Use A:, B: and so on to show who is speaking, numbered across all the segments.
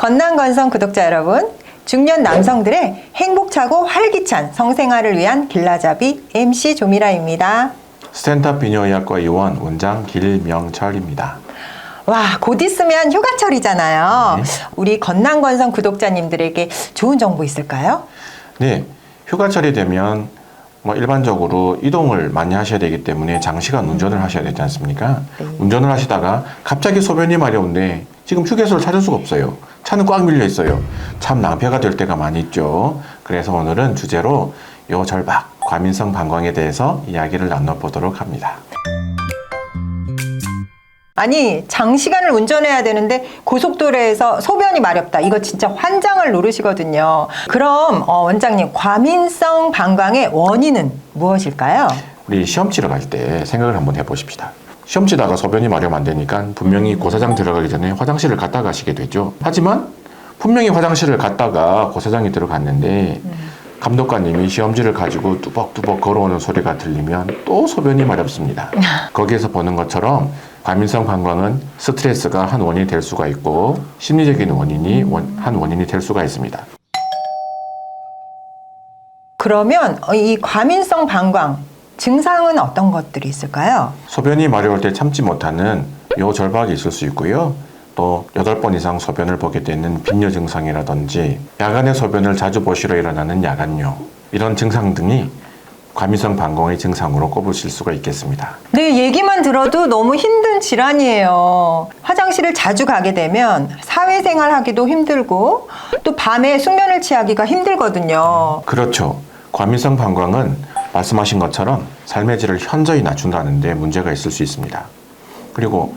A: 건남건성 구독자 여러분, 중년 남성들의 행복차고 활기찬 성생활을 위한 길라잡이 MC 조미라입니다.
B: 스탠탑 비뇨의학과 의원 원장 길명철입니다.
A: 와, 곧 있으면 휴가철이잖아요.
B: 네.
A: 우리 건남건성 구독자님들에게 좋은 정보 있을까요?
B: 네, 휴가철이 되면 뭐 일반적으로 이동을 많이 하셔야 되기 때문에 장시간 운전을 하셔야 되지 않습니까?
A: 네.
B: 운전을 하시다가 갑자기 소변이 마려운데 지금 휴게소를 찾을 수가 없어요. 차는 꽉 밀려 있어요. 참 낭패가 될 때가 많이 있죠. 그래서 오늘은 주제로 요 절박, 과민성 방광에 대해서 이야기를 나눠보도록 합니다.
A: 아니, 장시간을 운전해야 되는데 고속도로에서 소변이 마렵다. 이거 진짜 환장을 노르시거든요. 그럼 어, 원장님, 과민성 방광의 원인은 무엇일까요?
B: 우리 시험 치러 갈 때 생각을 한번 해보십시다. 시험 치다가 소변이 마려면 안 되니까 분명히 고사장 들어가기 전에 화장실을 갔다 가시게 되죠. 하지만 분명히 화장실을 갔다가 고사장이 들어갔는데 감독관님이 시험지를 가지고 뚜벅뚜벅 걸어오는 소리가 들리면 또 소변이 마렵습니다. 거기에서 보는 것처럼 과민성 방광은 스트레스가 한 원인이 될 수가 있고 심리적인 원인이 원- 한 원인이 될 수가 있습니다.
A: 그러면 어, 이 과민성 방광 증상은 어떤 것들이 있을까요?
B: 소변이 마려울 때 참지 못하는 요 절박이 있을 수 있고요. 또 여덟 번 이상 소변을 보게 되는 빈뇨 증상이라든지 야간에 소변을 자주 보시러 일어나는 야간뇨 이런 증상 등이 과민성 방광의 증상으로 꼽으실 수가 있겠습니다.
A: 네, 얘기만 들어도 너무 힘든 질환이에요. 화장실을 자주 가게 되면 사회생활 하기도 힘들고 또 밤에 숙면을 취하기가 힘들거든요.
B: 그렇죠. 과민성 방광은 말씀하신 것처럼 삶의 질을 현저히 낮춘다는데 문제가 있을 수 있습니다. 그리고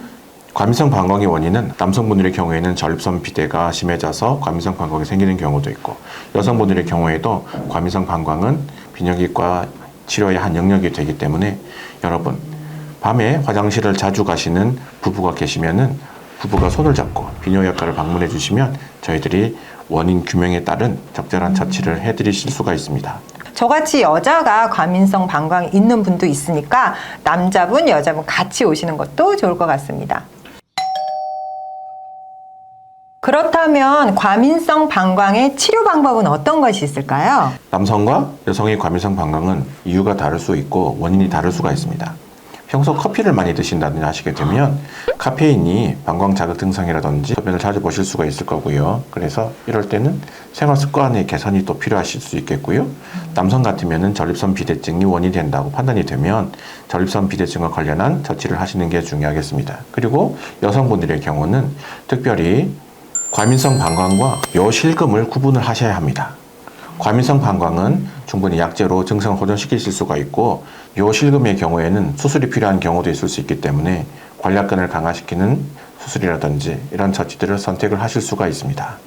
B: 과민성 방광의 원인은 남성분들의 경우에는 전립선 비대가 심해져서 과민성 방광이 생기는 경우도 있고 여성분들의 경우에도 과민성 방광은 비뇨기과 치료의 한 영역이 되기 때문에 여러분 밤에 화장실을 자주 가시는 부부가 계시면은 부부가 손을 잡고 비뇨의학과를 방문해 주시면 저희들이 원인 규명에 따른 적절한 처치를 해드리실 수가 있습니다.
A: 저같이 여자가 과민성 방광이 있는 분도 있으니까 남자분, 여자분 같이 오시는 것도 좋을 것 같습니다. 그렇다면 과민성 방광의 치료 방법은 어떤 것이 있을까요?
B: 남성과 여성의 과민성 방광은 이유가 다를 수 있고 원인이 다를 수가 있습니다. 평소 커피를 많이 드신다든지 하시게 되면 카페인이 방광 자극 증상이라든지 소변을 자주 보실 수가 있을 거고요. 그래서 이럴 때는 생활 습관의 개선이 또 필요하실 수 있겠고요. 남성 같으면은 전립선 비대증이 원인이 된다고 판단이 되면 전립선 비대증과 관련한 처치를 하시는 게 중요하겠습니다. 그리고 여성분들의 경우는 특별히 과민성 방광과 묘실금을 구분을 하셔야 합니다. 과민성 방광은 충분히 약제로 증상을 호전시키실 수가 있고 요실금의 경우에는 수술이 필요한 경우도 있을 수 있기 때문에 관략근을 강화시키는 수술이라든지 이런 처치들을 선택을 하실 수가 있습니다.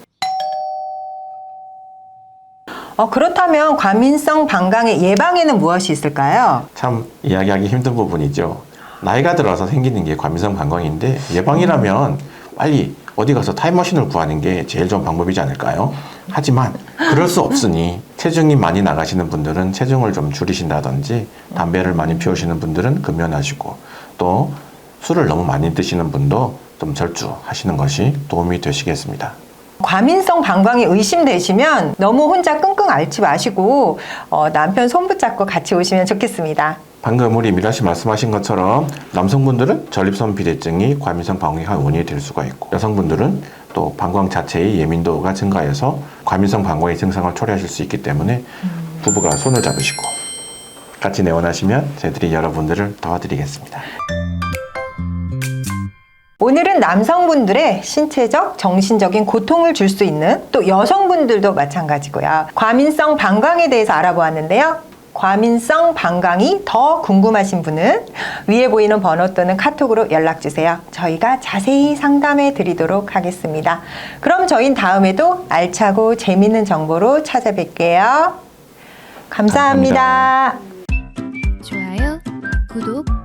A: 어, 그렇다면 과민성 방광의 예방에는 무엇이 있을까요?
B: 참 이야기하기 힘든 부분이죠. 나이가 들어서 생기는 게 과민성 방광인데 예방이라면 빨리 어디 가서 타임머신을 구하는 게 제일 좋은 방법이지 않을까요? 하지만 그럴 수 없으니 체중이 많이 나가시는 분들은 체중을 좀 줄이신다든지 담배를 많이 피우시는 분들은 금연하시고 또 술을 너무 많이 드시는 분도 좀 절주하시는 것이 도움이 되시겠습니다.
A: 과민성 방광이 의심되시면 너무 혼자 끙끙 앓지 마시고 어, 남편 손 붙잡고 같이 오시면 좋겠습니다.
B: 방금 우리 미라 씨 말씀하신 것처럼 남성분들은 전립선 비대증이 과민성 방광의 한 원인이 될 수가 있고 여성분들은 또 방광 자체의 예민도가 증가해서 과민성 방광의 증상을 초래하실 수 있기 때문에 부부가 손을 잡으시고 같이 내원하시면 저희들이 여러분들을 도와드리겠습니다.
A: 오늘은 남성분들의 신체적, 정신적인 고통을 줄 수 있는 또 여성분들도 마찬가지고요. 과민성 방광에 대해서 알아보았는데요. 과민성 방광이 더 궁금하신 분은 위에 보이는 번호 또는 카톡으로 연락 주세요. 저희가 자세히 상담해 드리도록 하겠습니다. 그럼 저희는 다음에도 알차고 재밌는 정보로 찾아뵐게요. 감사합니다.
B: 감사합니다.
C: 좋아요, 구독.